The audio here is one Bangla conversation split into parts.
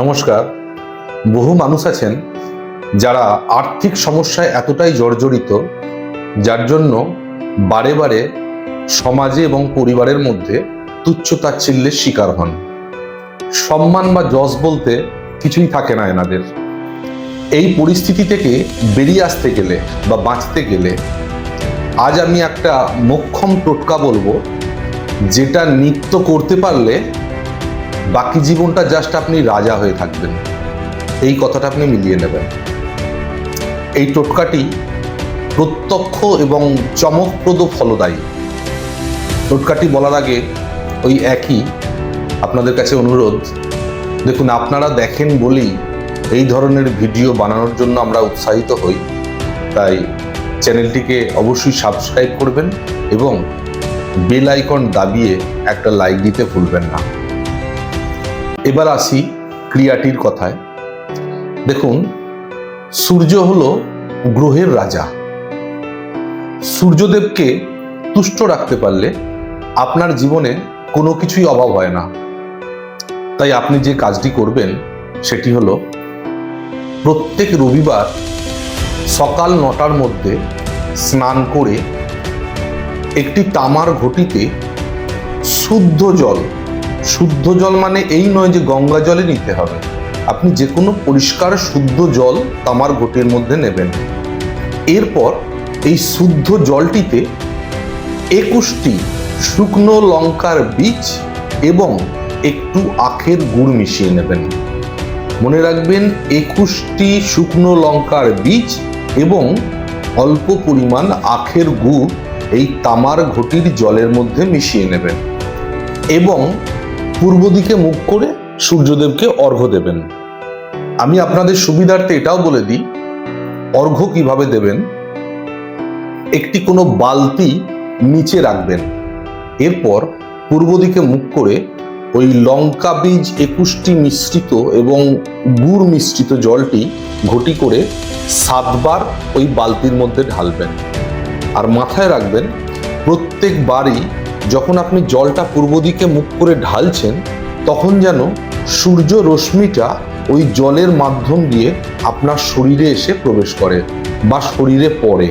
নমস্কার। বহু মানুষ আছেন যারা আর্থিক সমস্যায় এতটাই জর্জরিত, যার জন্য বারে বারে সমাজে এবং পরিবারের মধ্যে তুচ্ছ তাচ্ছিল্যের শিকার হন। সম্মান বা যশ বলতে কিছুই থাকে না এনাদের। এই পরিস্থিতি থেকে বেরিয়ে আসতে গেলে বা বাঁচতে গেলে আজ আমি একটা মোক্ষম টোটকা বলব, যেটা নিত্য করতে পারলে বাকি জীবনটা জাস্ট আপনি রাজা হয়ে থাকবেন। এই কথাটা আপনি মিলিয়ে নেবেন। এই টোটকাটি প্রত্যক্ষ এবং চমকপ্রদ ফলদায়ী। টোটকাটি বলার আগে ওই একই আপনাদের কাছে অনুরোধ। দেখুন, আপনারা দেখেন বলেই এই ধরনের ভিডিও বানানোর জন্য আমরা উৎসাহিত হই। তাই চ্যানেলটিকে অবশ্যই সাবস্ক্রাইব করবেন এবং বেল আইকন দাবিয়ে একটা লাইক দিতে ভুলবেন না। এবার আসি ক্রিয়াটির কথায়। দেখুন, সূর্য হল গ্রহের রাজা। সূর্যদেবকে তুষ্ট রাখতে পারলে আপনার জীবনে কোনো কিছুই অভাব হয় না। তাই আপনি যে কাজটি করবেন, সেটি হলো প্রত্যেক রবিবার সকাল নটার মধ্যে স্নান করে একটি তামার ঘটিতে শুদ্ধ জল শুদ্ধ জল মানে এই নয় যে গঙ্গা জলে নিতে হবে। আপনি যে কোনো পরিষ্কার শুদ্ধ জল তামার ঘটির মধ্যে নেবেন। এরপর এই শুদ্ধ জলটিতে একুশটি শুকনো লঙ্কার বীজ এবং একটু আখের গুড় মিশিয়ে নেবেন। মনে রাখবেন, একুশটি শুকনো লঙ্কার বীজ এবং অল্প পরিমাণ আখের গুড় এই তামার ঘটির জলের মধ্যে মিশিয়ে নেবেন। এবং পূর্ব দিকে মুখ করে সূর্যদেবকে অর্ঘ্য দেবেন। আমি আপনাদের সুবিধার্থে এটাও বলে দিই, অর্ঘ্য কীভাবে দেবেন? একটি কোনো বালতি নিচে রাখবেন। এরপর পূর্ব দিকে মুখ করে ওই লঙ্কা বীজ একুশটি মিশ্রিত এবং গুড় মিশ্রিত জলটি ঘটি করে সাতবার ওই বালতির মধ্যে ঢালবেন। আর মাথায় রাখবেন, প্রত্যেকবারই যখন আপনি জলটা পূর্ব দিকে মুখ করে ঢালছেন, তখন যেন সূর্য রশ্মিটা ওই জলের মাধ্যম দিয়ে আপনার শরীরে এসে প্রবেশ করে বা শরীরে পড়ে।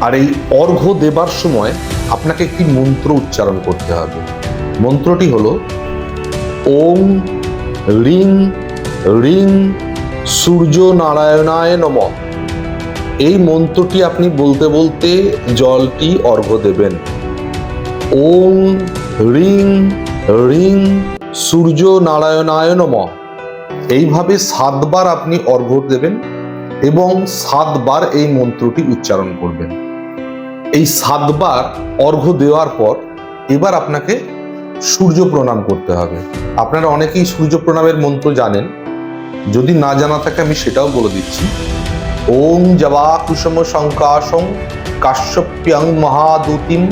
আর এই অর্ঘ্য দেবার সময় আপনাকে একটি মন্ত্র উচ্চারণ করতে হবে। মন্ত্রটি হলো, ওম রিং রিং সূর্য নারায়ণায় নমঃ। এই মন্ত্রটি আপনি বলতে বলতে জলটি অর্ঘ্য দেবেন। ওম রিং রিং সূর্য নারায়ণায় নমঃ। এইভাবে সাতবার আপনি অর্ঘ্য দেবেন এবং সাতবার এই মন্ত্রটি উচ্চারণ করবেন। এই সাতবার অর্ঘ্য দেওয়ার পর এবার আপনাকে সূর্য প্রণাম করতে হবে। আপনারা অনেকেই সূর্য প্রণামের মন্ত্র জানেন। যদি না জানা থাকে আমি সেটাও বলে দিচ্ছি। ওম জবা কুসুম শঙ্কাশং কাশ্যপ্যাং মহাদূতিম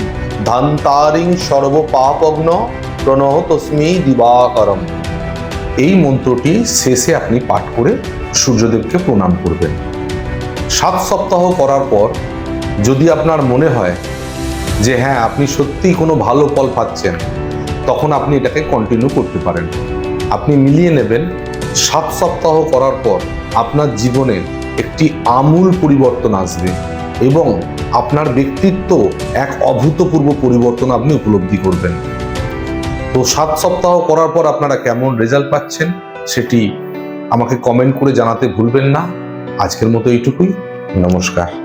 ধান্তারিং সর্ব পাপগ্ন প্রণহ তস্মি দিবাকরম। এই মন্ত্রটি শেষে আপনি পাঠ করে সূর্যদেবকে প্রণাম করবেন। সাত সপ্তাহ করার পর যদি আপনার মনে হয় যে হ্যাঁ আপনি সত্যিই কোনো ভালো ফল পাচ্ছেন, তখন আপনি এটাকে কন্টিনিউ করতে পারেন। আপনি মিলিয়ে নেবেন, সাত সপ্তাহ করার পর আপনার জীবনে একটি আমূল পরিবর্তন আসবে। এবং আপনার ব্যক্তিত্ব এক অভূতপূর্ব পরিবর্তন আপনি উপলব্ধি করবেন। তো সাত সপ্তাহ করার পর আপনারা কেমন রেজাল্ট পাচ্ছেন সেটি আমাকে কমেন্ট করে জানাতে ভুলবেন না। আজকের মতো এইটুকুই। নমস্কার।